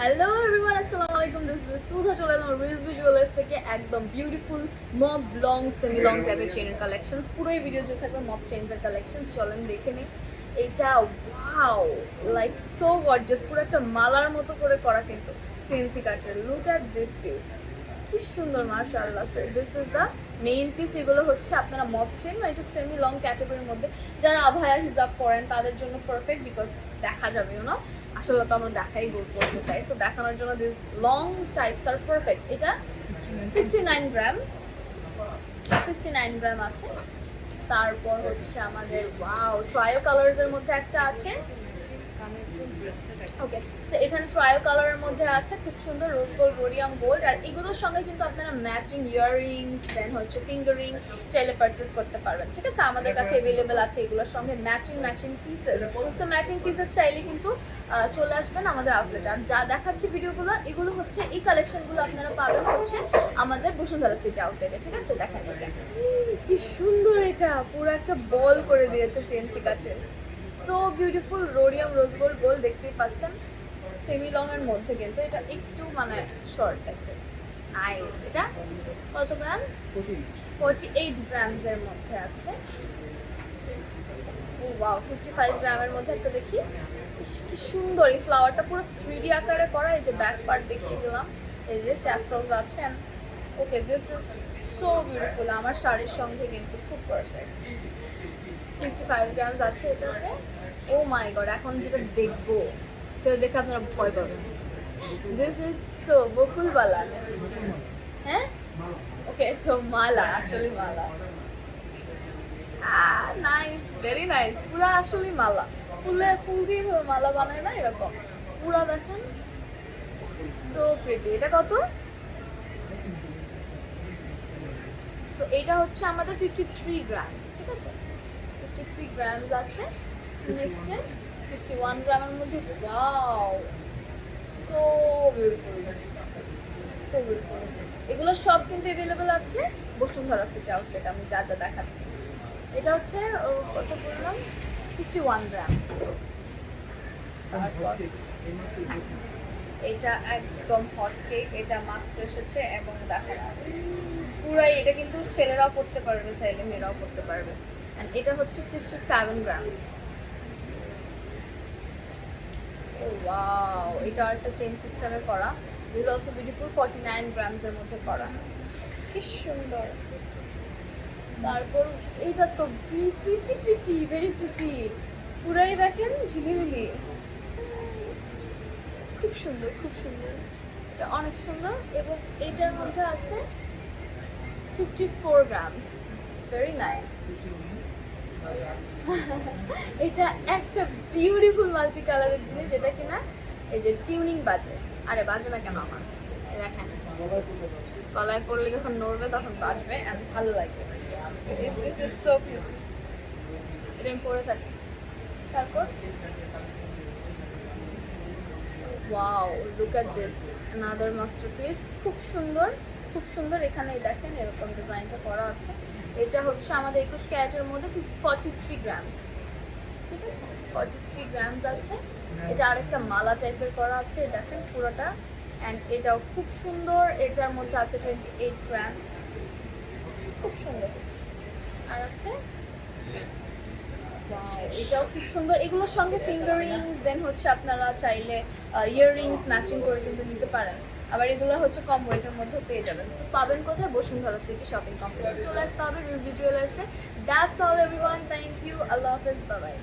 Hello everyone আসসালামু আলাইকুম this is সুধা চলে এলাম রিজভি জুয়েলার্স থেকে একদম বিউটিফুল মব লং সেমি লং টাইপের চেনের কালেকশনস পুরো এই ভিডিও জুড়ে থাকবে মব চেইনসের কালেকশনস চলেন দেখে নিই। এটা ওয়াও লাইক সো গর্জিয়াস পুরো একটা মালার মতো করে করা কিন্তু সিএনসি কাটের লুক অ্যাট দিস পিস কি সুন্দর, মাশাআল্লাহ so this is the main piece এগুলো হচ্ছে আপনারা মব চেন বা একটু সেমি লং ক্যাটাগরির মধ্যে। যারা আভায়া হিজাব করেন তাদের জন্য পারফেক্ট বিকজ দেখা যাবে নো। আসলে তো আমরা দেখাই করতে চাই। সো দেখানোর জন্য দিস লং টাইপস আর পারফেক্ট এটা sixty nine gram sixty nine gram আছে। তারপর হচ্ছে আমাদের ওয়াও ট্রায়ো কালার্স এর মধ্যে একটা আছে। ওকে সো এখানে ট্রায়াল কালারের মধ্যে আছে খুব সুন্দর রোজ গোল্ড রোডিয়াম গোল্ড আর এগুলোর সঙ্গে কিন্তু আপনারা ম্যাচিং ইয়াররিংস দেন হচ্ছে ফিঙ্গারিং চাইলে পারচেজ করতে পারবেন। ঠিক আছে? আমাদের কাছে অ্যাভেলেবেল আছে এগুলোর সঙ্গে matching matching pieces so matching pieces চাইলে কিন্তু চলে আসবেন আমাদের আউটলেটে আর যা দেখাচ্ছি ভিডিওগুলো এগুলো হচ্ছে এই কালেকশনগুলো আপনারা পাবেন হচ্ছে আমাদের বসুন্ধরা সিটি আউটলেটে ঠিক আছে? দেখেন এটা। কি সুন্দর এটা! পুরো একটা বল করে দিয়েছে সিএনসি কাচের so beautiful rhodium rose gold gold দেখতেই পাচ্ছেন। সেমি লং এর মধ্যে কিন্তু এটা একটু মানে শর্ট টাইপের নাইস এটা কত গ্রাম? ফর্টি এইট গ্রামস এর মধ্যে আছে। ও ওয়াও ফিফটি ফাইভ গ্রামের মধ্যে একটা দেখি। কি সুন্দর এই ফ্লাওয়ারটা পুরো থ্রি ডি আকারে করা। এই যে ব্যাক পার্ট দেখিয়ে দিলাম। এই যে ট্যাসেলস আছে। Okay this is so beautiful আমার শাড়ির সঙ্গে কিন্তু খুব পারফেক্ট ফিফটি ফাইভ গ্রামস আছে এটাতে? ও মাই গড এখন যেটা দেখব, সেটা দেখে আপনারা ভয় পাবেন। This is so Bakul Bakulbala হ্যাঁ? ওকে সো মালা, আসলে মালা। ভেরি নাইস পুরা মালা। ফুল দিয়ে মালা বানায় না এরকম। পুরা দেখেন সো প্রিটি এটা কত? তো এটা হচ্ছে আমাদের ফিফটি থ্রি গ্রামস ঠিক আছে? ফিফটি থ্রি গ্রামস আছে নেক্সট ফিফটি ওয়ান গ্রামের মধ্যে wow so beautiful so beautiful এগুলো সব কিন্তু অ্যাভেলেবেল আছে। বসুন্ধরা সিটি আউটলেট আমি যা যা দেখাচ্ছি। এটা হচ্ছে ও, কত বললাম? ফিফটি ওয়ান গ্রাম এটা একদম এটা মাত্র এসেছে এবং পুরাই এটা কিন্তু ছেলেরাও করতে পারবে, চাইলে মেয়েরাও করতে পারবে। এটা হচ্ছে সিক্সটি সেভেন ওয়াও এটা একটা চেইন সিস্টেমে করা। This also beautiful forty nine grams এর মধ্যে করা। কি সুন্দর। তারপর এটা তো প্রিটি প্রিটি ভেরি প্রিটি পুরাই দেখেন ঝিলিমিলি। খুব সুন্দর খুব সুন্দর। এটা অনেক সুন্দর এবং এটার মধ্যে আছে fifty four grams very nice এটা একটা বিউটিফুল মাল্টি কালারের জিনিস, যেটা কিনা এই যে টিউনিং বাজে। আরে, বাজে না কেন আমার? দেখেন। গলায় পড়লে যখন নড়বে, তখন বাজবে and ভালো লাগবে এটা পরে থাকি। তারপর? Wow look at this another masterpiece খুব সুন্দর খুব সুন্দর। এখানে এই দেখেন এরকম ডিজাইনটা করা আছে। এটা হচ্ছে আমাদের একুশ ক্যারেটের মধ্যে ফর্টি থ্রি গ্রামস ঠিক আছে? ফর্টি থ্রি গ্রামস আছে এটা আরেকটা মালা টাইপের করা আছে। দেখেন পুরোটা। অ্যান্ড এটাও খুব সুন্দর। এটার মধ্যে আছে টোয়েন্টি এইট গ্রামস খুব সুন্দর। আর আছে? Wow, এটাও খুব সুন্দর। এগুলোর সঙ্গে ফিঙ্গারিংস দেন হচ্ছে আপনারা চাইলে ইয়াররিংস ম্যাচিং করে কিন্তু নিতে পারেন। আবার এগুলো হচ্ছে কম ওয়েটের মধ্যে পেয়ে যাবেন। সো পাবেন কোথায়? বসুন্ধরা সিটি শপিং কমপ্লেক্স চলে আসতে হবে review জুয়েলার্সে that's all everyone thank you আল্লাহ হাফেজ। Bye bye